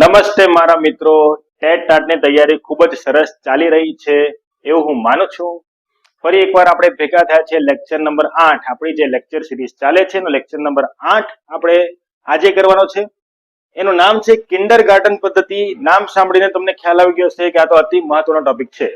નમસ્તે મારા મિત્રો. ટેટ ટાટની તૈયારી ખૂબ જ સરસ ચાલી રહી છે એવું હું માનું છું. ફરી એકવાર આપણે ભેગા થયા છે લેક્ચર નંબર આઠ. આપણી જે લેક્ચર સિરીઝ ચાલે છે એનો લેક્ચર નંબર આઠ આપણે આજે કરવાનો છે. એનું નામ છે કિન્ડર ગાર્ડન પદ્ધતિ. નામ સાંભળીને તમને ખ્યાલ આવી ગયો છે કે આ તો અતિ મહત્વનો ટોપિક છે.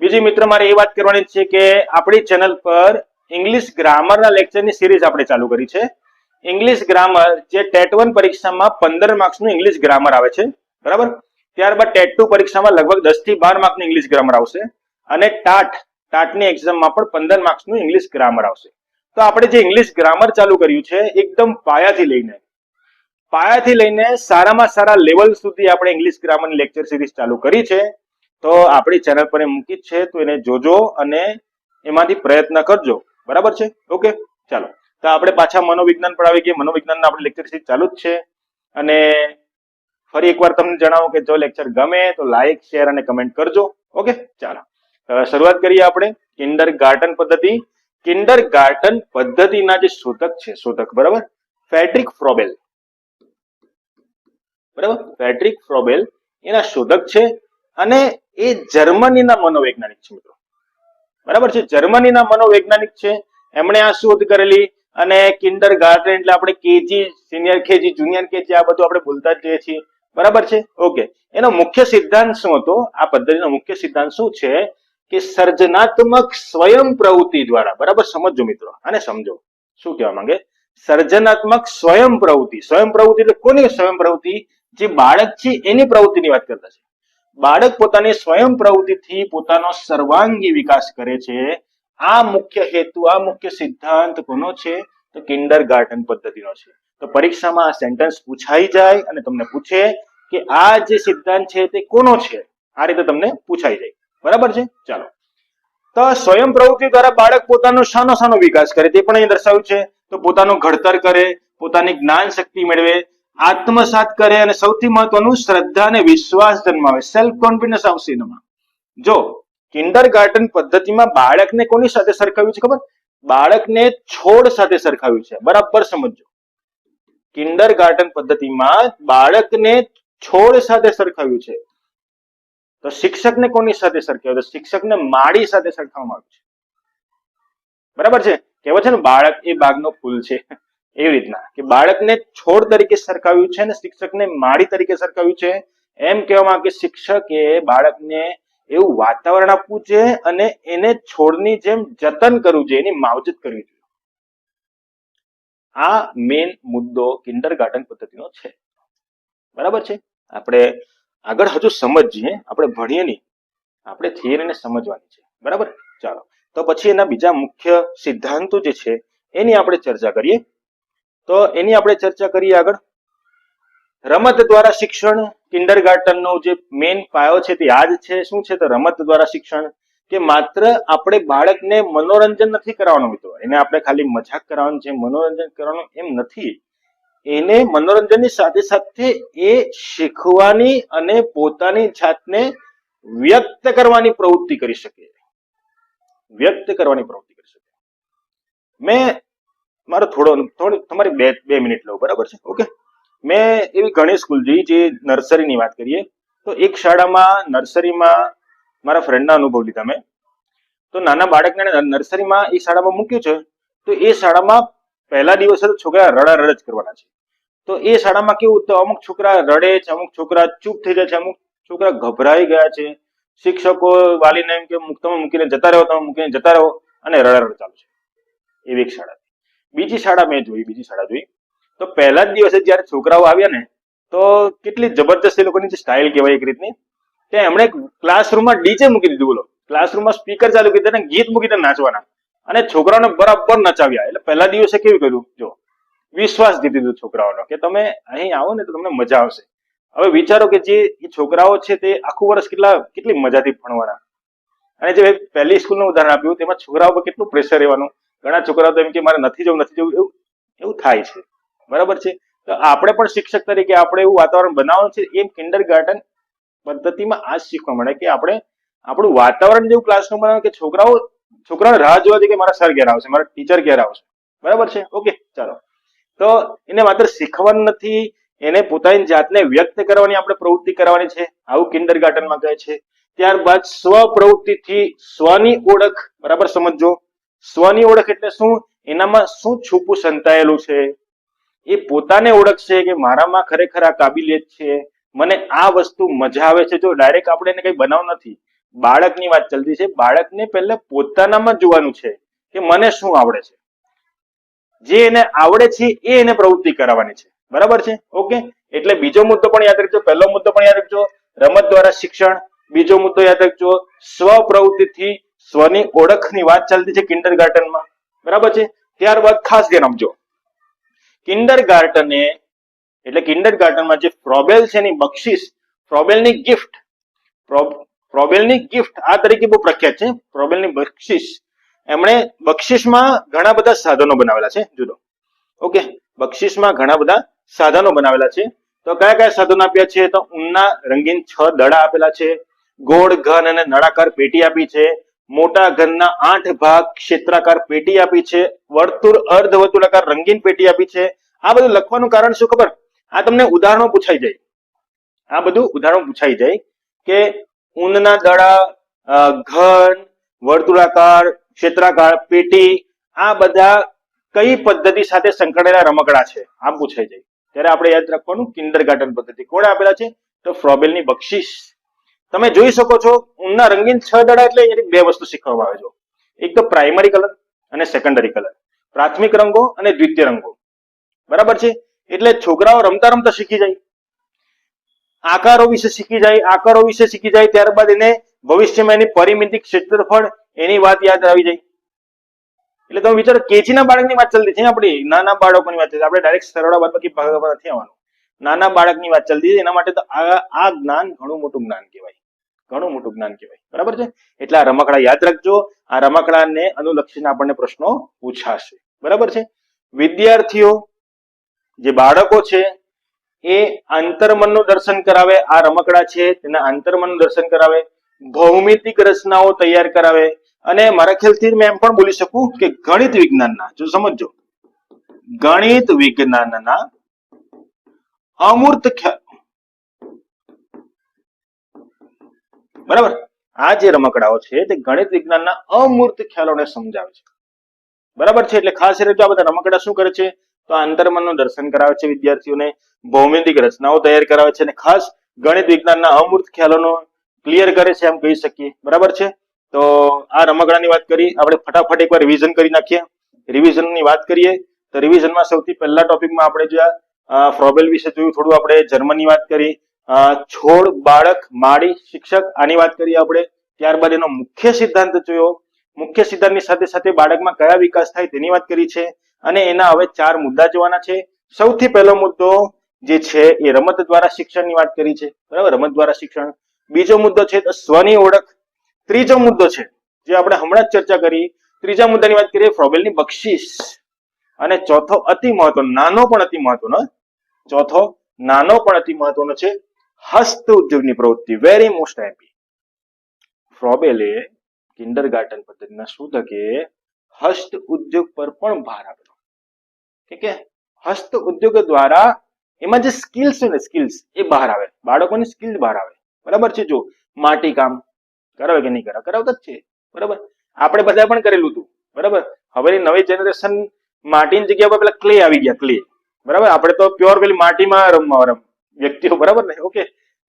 બીજી મિત્ર મારે એ વાત કરવાની છે કે આપણી ચેનલ પર ઇંગ્લિશ ગ્રામરના લેક્ચરની સિરીઝ આપણે ચાલુ કરી છે. ઇંગ્લિશ ગ્રામર જે ટેટ વન પરીક્ષામાં પંદર માર્ક્સનું ઇંગ્લિશ ગ્રામર આવે છે. બરાબર? ત્યારબાદ ટેટ ટુ પરીક્ષામાં લગભગ દસથી બાર માર્કનું ઇંગ્લિશ ગ્રામર આવશે અને ટાટ, ટાટની એક્ઝામમાં પણ પંદર માર્ક્સનું ઇંગ્લિશ ગ્રામર આવશે. તો આપણે જે ઇંગ્લિશ ગ્રામર ચાલુ કર્યું છે, એકદમ પાયાથી લઈને પાયાથી લઈને સારામાં સારા લેવલ સુધી આપણે ઇંગ્લિશ ગ્રામરની લેક્ચર સિરીઝ ચાલુ કરી છે. તો આપણી ચેનલ પર મૂકી છે, તો એને જોજો અને એમાંથી પ્રયત્ન કરજો. બરાબર છે? ઓકે ચાલો. તો આપણે પાછા મનોવિજ્ઞાન પર આવી ગયા મનોવિજ્ઞાન આપણે લેક્ચર સિરીઝ ચાલુ જ છે. અને ફરી એકવાર તમને જણાવો કે જો લેક્ચર ગમે તો લાઈક શેર અને કમેન્ટ કરજો. ઓકે ચાલો. શરૂઆત કરીએ આપણે કિન્ડર ગાર્ટન પદ્ધતિ. કિન્ડર ગાર્ટન પદ્ધતિના જે શોધક છે, શોધક, બરાબર? ફેડ્રિક ફ્રોબેલ બરાબર? ફેડ્રિક ફ્રોબેલ એના શોધક છે અને એ જર્મનીના મનોવૈજ્ઞાનિક છે મિત્રો. બરાબર છે? જર્મનીના મનોવૈજ્ઞાનિક છે. એમણે આ શોધ કરેલી અને કિન્ડર ગાર્ડન એટલે આપણે KG senior KG junior KG, આ બધું આપણે બોલતા જ જઈએ છીએ. બરાબર છે? ઓકે એનો મુખ્ય સિદ્ધાંત શું હતો? આ પદ્ધતિનો મુખ્ય સિદ્ધાંત શું છે? કે સર્જનાત્મક સ્વયં પ્રવૃત્તિ દ્વારા. બરાબર? સમજો મિત્રો. અને સમજો. શું કહેવા માંગે? સર્જનાત્મક સ્વયં પ્રવૃત્તિ. સ્વયં પ્રવૃત્તિ એટલે કોની સ્વયં પ્રવૃત્તિ? જે બાળક છે એની પ્રવૃત્તિની વાત કરતા છે. બાળક પોતાની સ્વયં પ્રવૃત્તિથી પોતાનો સર્વાંગી વિકાસ કરે છે. આ મુખ્ય હેતુ, આ મુખ્ય સિદ્ધાંત કોનો છે? તો કિન્ડર ગાર્ડન પદ્ધતિનો છે. તો પરીક્ષામાં આ સેન્ટેન્સ પૂછાઈ જાય અને તમને પૂછે કે આ જે સિદ્ધાંત છે તે કોનો છે? આ રીતે તમને પૂછાઈ જાય. બરાબર છે? ચાલો. તો સ્વયં પ્રવૃત્તિ દ્વારા બાળક પોતાનો શાનો શાનો વિકાસ કરે, તે પણ અહીં દર્શાવ્યું છે. તો પોતાનું ઘડતર કરે, પોતાની જ્ઞાન શક્તિ મેળવે, આત્મસાત કરે અને સૌથી મહત્વનું, શ્રદ્ધા અને વિશ્વાસ જન્માવે. સેલ્ફ કોન્ફિડન્સ આવશે એનામાં. જો કિન્ડર ગાર્ડન પદ્ધતિમાં બાળકને કોની સાથે સરખાવ્યું છે ખબર? બાળકને છોડ સાથે સરખાવ્યું છે. બરાબર સમજો કિન્ડર ગાર્ડન પદ્ધતિમાં બાળકને છોડ સાથે સરખાવ્યું છે. તો શિક્ષકને કોની સાથે સરખાવ્યું? શિક્ષકને માળી સાથે સરખાવવામાં આવ્યું છે. બરાબર છે? કહેવાય છે ને, બાળક એ બાગનો ફૂલ છે. એવી રીતના કે બાળકને છોડ તરીકે સરખાવ્યું છે અને શિક્ષકને માળી તરીકે સરખાવ્યું છે. એમ કહેવામાં કે શિક્ષકે બાળકને એવું વાતાવરણ આપવું છે અને એને છોડની જેમ જતન કરવું છે, એની માવજત કરવી જોઈએ આ મેઇન મુદ્દો કિન્ડર ગાર્ડન પદ્ધતિનો છે. બરાબર છે? આપણે આગળ હજુ સમજીએ, આપણે ભણીએ નહીં. આપણે થિયરીને સમજવાની છે. બરાબર? ચાલો. તો પછી એના બીજા મુખ્ય સિદ્ધાંતો જે છે, એની આપણે ચર્ચા કરીએ. તો એની આપણે ચર્ચા કરીએ આગળ. રમત દ્વારા શિક્ષણ કિન્ડર ગાર્ટનનો જે મેઇન પાયો છે તે આ જ છે? શું છે? તો રમત દ્વારા શિક્ષણ કે માત્ર આપણે બાળકને મનોરંજન નથી કરાવવાનું મિત્રો. એને આપણે ખાલી મજાક કરાવવાનું છે, મનોરંજન કરવાનું એમ નથી. એને મનોરંજનની સાથે સાથે એ શીખવાની અને પોતાની જાતને વ્યક્ત કરવાની પ્રવૃત્તિ કરી શકે. વ્યક્ત કરવાની પ્રવૃત્તિ કરી શકે. મેં મારો થોડો થોડી તમારી બે બે મિનિટ લઉં, બરાબર છે? ઓકે? મેં એવી ઘણી સ્કૂલ જોઈ જે નર્સરીની વાત કરીએ. તો એક શાળામાં નર્સરીમાં મારા ફ્રેન્ડના અનુભવ લીધા મેં. તો નાના બાળકને નર્સરીમાં એ શાળામાં મૂક્યું છે. તો એ શાળામાં પહેલા દિવસે તો છોકરા રડારડ જ કરવાના છે. તો એ શાળામાં કેવું તો અમુક છોકરા રડે છે, અમુક છોકરા ચૂપ થઈ જાય છે, અમુક છોકરા ગભરાઈ ગયા છે. શિક્ષકો વાલીને એમ કે તમે મૂકીને જતા રહો, તમે મૂકીને જતા રહો. અને રડારડ ચાલુ છે. એવી એક શાળા બીજી શાળા મેં જોઈ, બીજી શાળા જોઈ. તો પહેલા જ દિવસે જ્યારે છોકરાઓ આવ્યા ને, તો કેટલી જબરજસ્ત એ લોકોની જે સ્ટાઇલ કહેવાય એક રીતની, ત્યાં એમણે ક્લાસરૂમમાં ડીજે મૂકી દીધું, બોલો. ક્લાસરૂમમાં સ્પીકર ચાલુ કરી તેને ગીત મૂકીને નાચવાના. અને છોકરાઓને બરાબર નચાવ્યા. એટલે પહેલા દિવસે કેવું કર્યું? જો, વિશ્વાસ દીધી દીધો છોકરાઓનો કે તમે અહીં આવો ને તો તમને મજા આવશે. હવે વિચારો કે જે છોકરાઓ છે તે આખું વર્ષ કેટલા, કેટલી મજાથી ભણવાના. અને જે પહેલી સ્કૂલનું ઉદાહરણ આપ્યું, તેમાં છોકરાઓ પર કેટલું પ્રેશર રહેવાનું. ઘણા છોકરાઓ તો એમ કે, મારે નથી જવું નથી જવું. એવું એવું થાય છે. બરાબર છે? તો આપણે પણ શિક્ષક તરીકે આપણે એવું વાતાવરણ બનાવવાનું છે, એમ કિન્ડર ગાર્ડન પદ્ધતિમાં આ શીખવા મળે કે આપણે આપણું વાતાવરણ જેવું ક્લાસરૂમ બનાવે કે છોકરાઓ છોકરાને રાહ જોવા જોઈએ કે મારા સર ઘેર આવશે, મારા ટીચર ઘેર આવશે. બરાબર છે? ઓકે, ચાલો. તો એને માત્ર શીખવાનું નથી, એને પોતાની જાતને વ્યક્ત કરવાની આપણે પ્રવૃત્તિ કરવાની છે. આવું કિન્ડર ગાર્ડનમાં કહે છે. ત્યારબાદ સ્વ પ્રવૃત્તિથી સ્વની ઓળખ, બરાબર સમજો સ્વની ઓળખ એટલે શું? એનામાં શું છૂપું સંતાયેલું છે? એ પોતાને ઓળખશે કે મારામાં ખરેખર આ કાબિલિયત છે. મને આ વસ્તુ મજા આવે છે. જો ડાયરેક્ટ આપણે એને કઈ બનાવ નથી. બાળકની વાત ચાલતી છે. બાળકને પહેલા પોતાનામાં જોવાનું છે કે મને શું આવડે છે. જે એને આવડે છે એ એને પ્રવૃત્તિ કરાવવાની છે. બરાબર છે? ઓકે? એટલે બીજો મુદ્દો પણ યાદ રાખજો. પહેલો મુદ્દો પણ યાદ રાખજો. રમત દ્વારા શિક્ષણ. બીજો મુદ્દો યાદ રાખજો. સ્વ પ્રવૃત્તિથી સ્વની ઓળખની વાત ચાલતી છે કિન્ડર ગાર્ટનમાં બરાબર છે? ત્યારબાદ ખાસ ધ્યાન આપજો. કિન્ડર ગાર્ટને એટલે કિન્ડર ગાર્ટનમાં જે ફ્રોબેલ છે એની બક્ષિસ, ફ્રોબેલની ગિફ્ટ ફ્રોબેલની ગિફ્ટ આ તરીકે બહુ પ્રખ્યાત છે. ફ્રોબેલની બક્ષિસ, એમણે બક્ષિસમાં ઘણા બધા સાધનો બનાવેલા છે. જુદો ઓકે? બક્ષિસમાં ઘણા બધા સાધનો બનાવેલા છે. તો કયા કયા સાધનો આપ્યા છે? તો ઊનના રંગીન છ દડા આપેલા છે. ગોળ, ઘન અને નળાકાર પેટી આપી છે. મોટા ઘનના આઠ ભાગ ક્ષેત્રાકાર પેટી આપી છે, વર્તુળ, અર્ધવર્તુળાકાર રંગીન પેટી આપી છે. આ બધું લખવાનું કારણ શું ખબર? આ તમને ઉદાહરણો પૂછાઈ જાય. આ બધું ઉદાહરણો પૂછાઈ જાય કે ઊનના દડા ઘન, વર્તુળાકાર, ક્ષેત્રાકાર, પેટી, આ બધા કઈ પદ્ધતિ સાથે સંકળાયેલા રમકડા છે? આ પૂછાઈ જાય. ત્યારે આપણે યાદ રાખવાનું કિન્ડર ગાર્ડન પદ્ધતિ. કોણે આપેલા છે? તો ફ્રોબેલની બક્ષિસ. તમે જોઈ શકો છો, ઊનના રંગીન છ દડા એટલે એની બે વસ્તુ શીખવામાં આવે છે. એક તો પ્રાઇમરી કલર અને સેકન્ડરી કલર પ્રાથમિક રંગો અને દ્વિતીય રંગો. બરાબર છે? એટલે છોકરાઓ રમતા રમતા શીખી જાય. આકારો વિશે શીખી જાય, આકારો વિશે શીખી જાય, ત્યારબાદ એને ભવિષ્યમાં એની પરિમિતિ ક્ષેત્રફળ એની વાત યાદ આવી જાય. એટલે તમે વિચારો કેચીના બાળકની વાત ચાલતી છે આપણી? નાના બાળકોની વાત ચાલતી આપણે ડાયરેક્ટ સરળા બાદ બાકી ભાગ નથી આવવાનું. નાના બાળકની વાત ચાલતી છે, એના માટે તો આ જ્ઞાન ઘણું મોટું જ્ઞાન કહેવાય. ઘણું મોટું જ્ઞાન કહેવાય. બરાબર છે? એટલે આ રમકડા યાદ રાખજો. આ રમકડાને અનુલક્ષીને આપણને પ્રશ્નો પૂછાશે. બરાબર છે? વિદ્યાર્થીઓ, જે બાળકો છે, એ આંતરમનનું દર્શન કરાવે, આ રમકડા છે, તેના આંતરમનનું દર્શન કરાવે, ભૌમિતિક રચનાઓ તૈયાર કરાવે. અને મારા ખ્યાલથી મેં એમ પણ બોલી શકું કે ગણિત વિજ્ઞાનના, જો સમજો ગણિત વિજ્ઞાનના અમૂર્ત ખ્યાલ બરાબર? આ જે રમકડાઓ છે તે ગણિત વિજ્ઞાનના અમૂર્ત ખ્યાલોને સમજાવે છે. બરાબર છે? એટલે ખાસ રીતે આ બધા રમકડા શું કરે છે? તો અંતર્મનનું દર્શન કરાવે છે વિદ્યાર્થીઓને, ભૌમિતિક રચનાઓ તૈયાર કરાવે છે અને ખાસ ગણિત વિજ્ઞાનના અમૂર્ત ખ્યાલોનો ક્લિયર કરે છે એમ કહી શકીએ. બરાબર છે? તો આ રમકડાની વાત કરી, આપણે ફટાફટ એકવાર રિવિઝન કરી નાખીએ. રિવિઝનની વાત કરીએ, તો રિવિઝનમાં સૌથી પહેલા ટોપિકમાં આપણે જે આ ફ્રોબેલ વિશે જોયું, થોડું આપણે જર્મનની વાત કરી. છોડ, બાળક, માળી, શિક્ષક, આની વાત કરીએ આપણે, ત્યારબાદ એનો મુખ્ય સિદ્ધાંત જોયો. મુખ્ય સિદ્ધાંતની સાથે સાથે બાળકમાં કયા વિકાસ થાય તેની વાત કરી છે. અને એના હવે ચાર મુદ્દા જોવાના છે. સૌથી પહેલો મુદ્દો જે છે એ રમત દ્વારા શિક્ષણની વાત કરી છે. બરાબર? રમત દ્વારા શિક્ષણ. બીજો મુદ્દો છે સ્વની ઓળખ. ત્રીજો મુદ્દો છે, જે આપણે હમણાં જ ચર્ચા કરી. ત્રીજા મુદ્દાની વાત કરીએ ફ્રોબેલની બક્ષિસ. અને ચોથો અતિ મહત્વનો, નાનો પણ અતિ મહત્વનો ચોથો નાનો પણ અતિ મહત્વનો છે. હસ્ત ઉદ્યોગની પ્રવૃત્તિ વેરી મોસ્ટ હેપી ફ્રોબેલે કિન્ડર ગાર્ટન પદ્ધતિના શોધકે હસ્ત ઉદ્યોગ પર પણ ભાર આપ્યો. કે કે હસ્ત ઉદ્યોગ દ્વારા એમાં જે સ્કિલ્સ છે ને સ્કિલ્સ એ બહાર આવે. બાળકોની સ્કિલ બહાર આવે. બરાબર છે? જો માટી કામ કરાવે કે નહીં કરાવે? કરાવતા જ છે. બરાબર? આપણે બધા પણ કરેલું હતું. બરાબર? હવેની નવી જનરેશન માટીની જગ્યા પર પેલા ક્લે આવી ગયા ક્લે બરાબર? આપણે તો પ્યોર પેલી માટીમાં રમવા રમ વ્યક્તિઓ બરાબર ને? ઓકે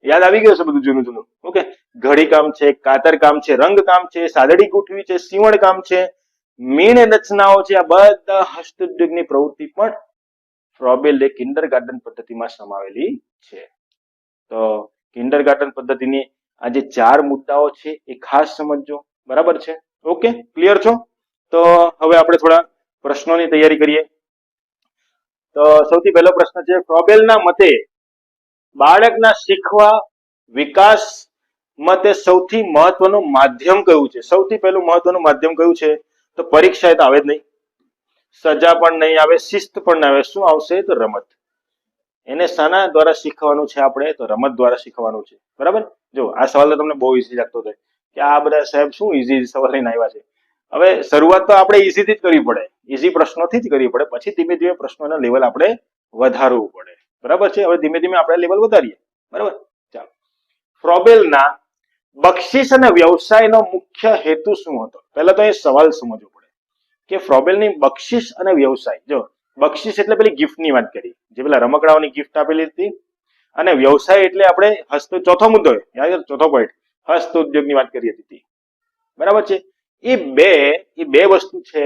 યાદ આવી ગયું છે બધું જૂનું જૂનું. ઓકે ઘડી કામ છે, કાતર કામ છે, રંગ કામ છે, સાદડી ગોઠવી છે, સીવણ કામ છે, મીણ રચનાઓ છે, આ બધા હસ્તોદ્યોગની પ્રવૃત્તિ પણ ફ્રોબેલે કિન્ડર ગાર્ડન પદ્ધતિમાં સમાવેલી છે. તો કિન્ડર ગાર્ડન પદ્ધતિની આ જે ચાર મુદ્દાઓ છે એ ખાસ સમજજો. બરાબર છે? ઓકે ક્લિયર છો? તો હવે આપણે થોડા પ્રશ્નોની તૈયારી કરીએ. તો સૌથી પહેલો પ્રશ્ન છે ફ્રોબેલના મતે બાળકના શીખવા વિકાસ મતે સૌથી મહત્વનું માધ્યમ કયું છે? સૌથી પહેલું મહત્વનું માધ્યમ કયું છે? તો પરીક્ષા એ તો આવે જ નહીં. સજા પણ નહીં આવે, શિસ્ત પણ ના આવે. શું આવશે? તો રમત. એને શાના દ્વારા શીખવાનું છે આપણે? તો રમત દ્વારા શીખવાનું છે. બરાબર? જો, આ સવાલ તો તમને બહુ ઈઝી લાગતો હતો કે આ બધા સાહેબ શું ઈઝી સવાલ લઈને આવ્યા છે? હવે શરૂઆત તો આપણે ઈઝીથી જ કરવી પડે. ઈઝી પ્રશ્નોથી જ કરવી પડે. પછી ધીમે ધીમે પ્રશ્નોના લેવલ આપણે વધારવું પડે. બરાબર છે? હવે ધીમે ધીમે આપણે લેવલ વધારીએ. બરાબર? ચાલો. ફ્રોબેલના બક્ષિસ અને વ્યવસાયનો મુખ્ય હેતુ શું હતો? પહેલા તો એ સવાલ સમજવો પડે કે ફ્રોબેલની બક્ષિસ અને વ્યવસાય, જો બક્ષિસ એટલે પેલી ગિફ્ટની વાત કરી જે પેલા રમકડાઓની ગિફ્ટ આપેલી હતી અને વ્યવસાય એટલે આપણે હસ્ત, ચોથો મુદ્દો યાદ ચોથો પોઈન્ટ હસ્ત ઉદ્યોગની વાત કરી હતી બરાબર છે? એ બે એ બે વસ્તુ છે,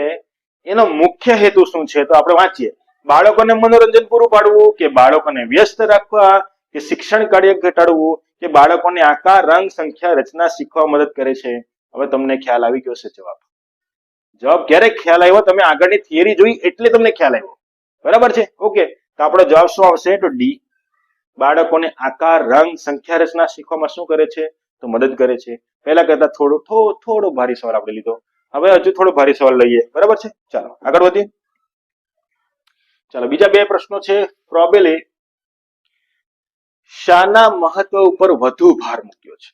એનો મુખ્ય હેતુ શું છે? તો આપણે વાંચીએ. બાળકોને મનોરંજન પૂરું પાડવું કે બાળકોને વ્યસ્ત રાખવા કે શિક્ષણ કાર્ય ઘટાડવું કે બાળકોને આકાર રંગ, સંખ્યા, રચના શીખવા મદદ કરે છે? હવે તમને ખ્યાલ આવી ગયો છે જવાબ. જવાબ ક્યારે ખ્યાલ આવ્યો? તમે આગળની થિયરી જોઈ એટલે તમને ખ્યાલ આવ્યો. બરાબર છે? ઓકે. તો આપણો જવાબ શું આવશે? તો ડી. બાળકોને આકાર રંગ, સંખ્યા, રચના શીખવામાં શું કરે છે? તો મદદ કરે છે. પહેલા કરતા થોડો થોડો ભારે સવાલ આપણે લીધો. હવે હજુ થોડો ભારે સવાલ લઈએ. બરાબર છે? ચાલો, આગળ વધીએ. ચાલો, બીજા બે પ્રશ્નો છે. પ્રોબેલે શાના મહત્વ ઉપર વધુ ભાર મૂક્યો છે.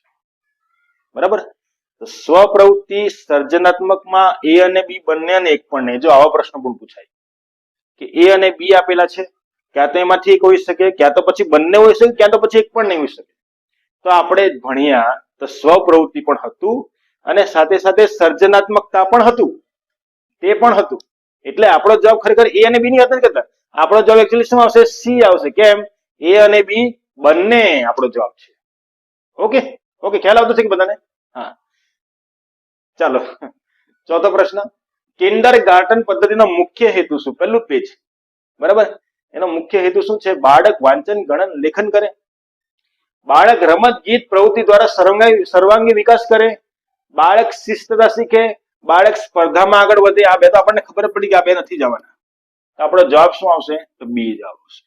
બરાબર? તો સ્વપ્રવૃત્તિ સર્જનાત્મકમાં એ અને બી બંને અને એક પણ નહીં. જો આવા પ્રશ્ન પણ પૂછાય. કે એ અને બી આપેલા છે, ક્યાં તો એમાંથી એક હોઈ શકે, ક્યાં તો પછી બંને હોઈ શકે, ક્યાં તો પછી એક પણ નહીં હોઈ શકે. તો આપણે ભણ્યા તો સ્વપ્રવૃત્તિ પણ હતું અને સાથે સાથે સર્જનાત્મકતા પણ હતું. તે પણ હતું. એટલે આપણો જવાબ ખરેખર એ અને બી ની હતા કરતા. આપણો જવાબ એકચ્યુઅલી શું આવશે? સી આવશે. કેમ? એ અને બી બંને આપણો જવાબ છે. ઓકે ઓકે ખ્યાલ આવતો છે કે બધાને? હા. ચાલો. ચોથો પ્રશ્ન. કિન્ડર ગાર્ટન પદ્ધતિનો મુખ્ય હેતુ શું? પહેલું પેજ. બરાબર? એનો મુખ્ય હેતુ શું છે? બાળક વાંચન, ગણન, લેખન કરે. બાળક રમત, ગીત, પ્રવૃત્તિ દ્વારા સર્વાંગી વિકાસ કરે. બાળક શિસ્તતા શીખે. બાળક સ્પર્ધામાં આગળ વધે, આ બે તો આપણને ખબર પડી કે આ બે નથી જવાના. તો આપણો જવાબ શું આવશે? તો બી જવાબ આવશે.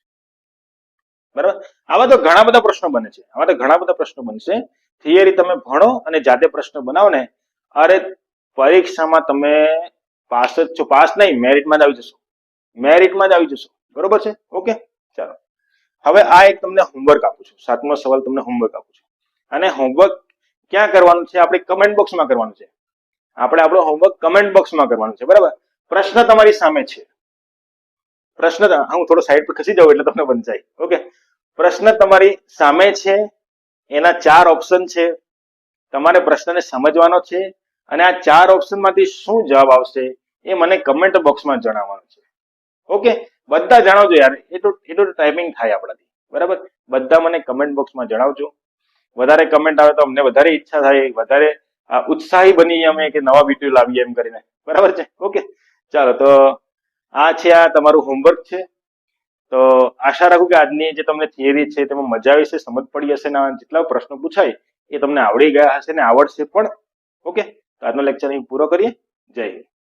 બરાબર? આવા તો ઘણા બધા પ્રશ્નો બને છે. આવા તો ઘણા બધા પ્રશ્નો બનશે થિયરી તમે ભણો અને જાતે પ્રશ્ન બનાવો ને અરે પરીક્ષામાં તમે પાસ જ છો. પાસ નહીં, મેરિટમાં જ આવી જશો. મેરિટમાં જ આવી જશો. બરોબર છે? ઓકે? ચાલો. હવે આ એક તમને હોમવર્ક આપું છું. સાતમો સવાલ તમને હોમવર્ક આપું છું. અને હોમવર્ક ક્યાં કરવાનું છે? આપણે કમેન્ટ બોક્સમાં કરવાનું છે. આપણે આપણો હોમવર્ક કમેન્ટ બોક્સમાં કરવાનું છે, બરાબર? પ્રશ્ન તમારી સામે છે. પ્રશ્ન હું થોડો સાઈડ પર ખસી જાઉં એટલે તમને વંચાય. ઓકે પ્રશ્ન તમારી સામે છે, એના ચાર ઓપ્શન છે. તમારે પ્રશ્નને સમજવાનો છે અને આ ચાર ઓપ્શનમાંથી શું જવાબ આવશે એ મને કમેન્ટ બોક્સમાં જણાવવાનું છે. ઓકે બધા જણાવજો યાર એટલું એટલું ટાઈમિંગ થાય આપણાથી. બરાબર? બધા મને કમેન્ટ બોક્સમાં જણાવજો. વધારે કમેન્ટ આવે તો અમને વધારે ઈચ્છા થાય, વધારે ઉત્સાહી બનીએ અમે કે નવા વીડિયો લાવીએ એમ કરીને. બરાબર છે? ઓકે. ચાલો, તો આ છે આ તમારું હોમવર્ક છે. તો આશા રાખું કે આજની જે તમને થિયરી છે, તેમાં મજા આવી છે સમજ પડી હશે ને જેટલા પ્રશ્નો પૂછાય, એ તમને આવડી ગયા હશે ને આવડશે પણ. ઓકે? તો આજનો લેક્ચર અહીં પૂરો કરીએ. જય હિન્દ.